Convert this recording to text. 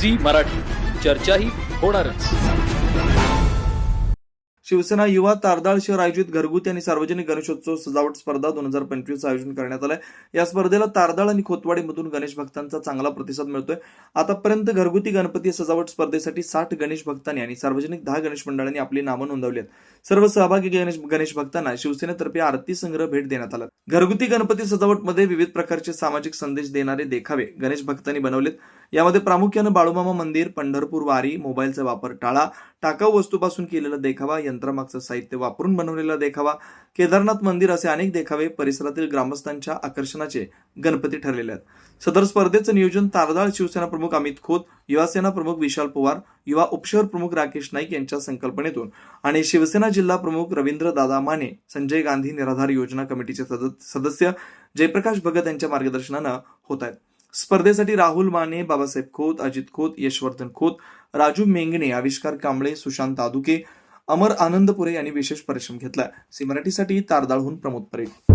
Zee Marathi. चर्चाही होणारच. शिवसेना युवा तारदाळ शहर आयोजित घरगुती आणि सार्वजनिक गणेशोत्सव सजावट स्पर्धा दोन हजार पंचवीस आयोजन करण्यात आलंय. या स्पर्धेला तारदाळ आणि खोतवाडीमधून गणेश भक्तांचा चांगला प्रतिसाद मिळतोय. आतापर्यंत घरगुती गणपती सजावट स्पर्धेसाठी साठ गणेश भक्तांनी आणि सार्वजनिक दहा गणेश मंडळांनी आपली नावं नोंदवली आहेत. सर्व सहभागी गणेश गणेश भक्तांना शिवसेनेतर्फे आरती संग्रह भेट देण्यात आला. घरगुती गणपती सजावटमध्ये विविध प्रकारचे सामाजिक संदेश देणारे देखावे गणेश भक्तांनी बनवलेत. यामध्ये प्रामुख्यानं बाळूमामा मंदिर पंढरपूर वारी मोबाईलचा वापर टाळा टाकाऊ वस्तूपासून केलेला देखावा यंत्रमागचं साहित्य वापरून बनवलेला देखावा केदारनाथ मंदिर असे अनेक देखावे परिसरातील ग्रामस्थांच्या आकर्षणाचे गणपती ठरलेले आहेत. सदर स्पर्धेचं नियोजन तारदाळ शिवसेना प्रमुख अमित खोत युवासेना प्रमुख विशाल पवार युवा उपशहर प्रमुख राकेश नाईक यांच्या संकल्पनेतून आणि शिवसेना जिल्हा प्रमुख रवींद्र दादा माने संजय गांधी निराधार योजना कमिटीचे सद- सदस्य जयप्रकाश भगत यांच्या मार्गदर्शनानं होत आहेत. स्पर्धेसाठी राहुल माने बाबासाहेब खोत अजित खोत यशवर्धन खोत राजू मेंगणे आविष्कार कांबळे सुशांत आदुके अमर आनंदपुरे यांनी विशेष परिश्रम घेतला सी मराठीसाठी तारदाळहून प्रमोद परेड.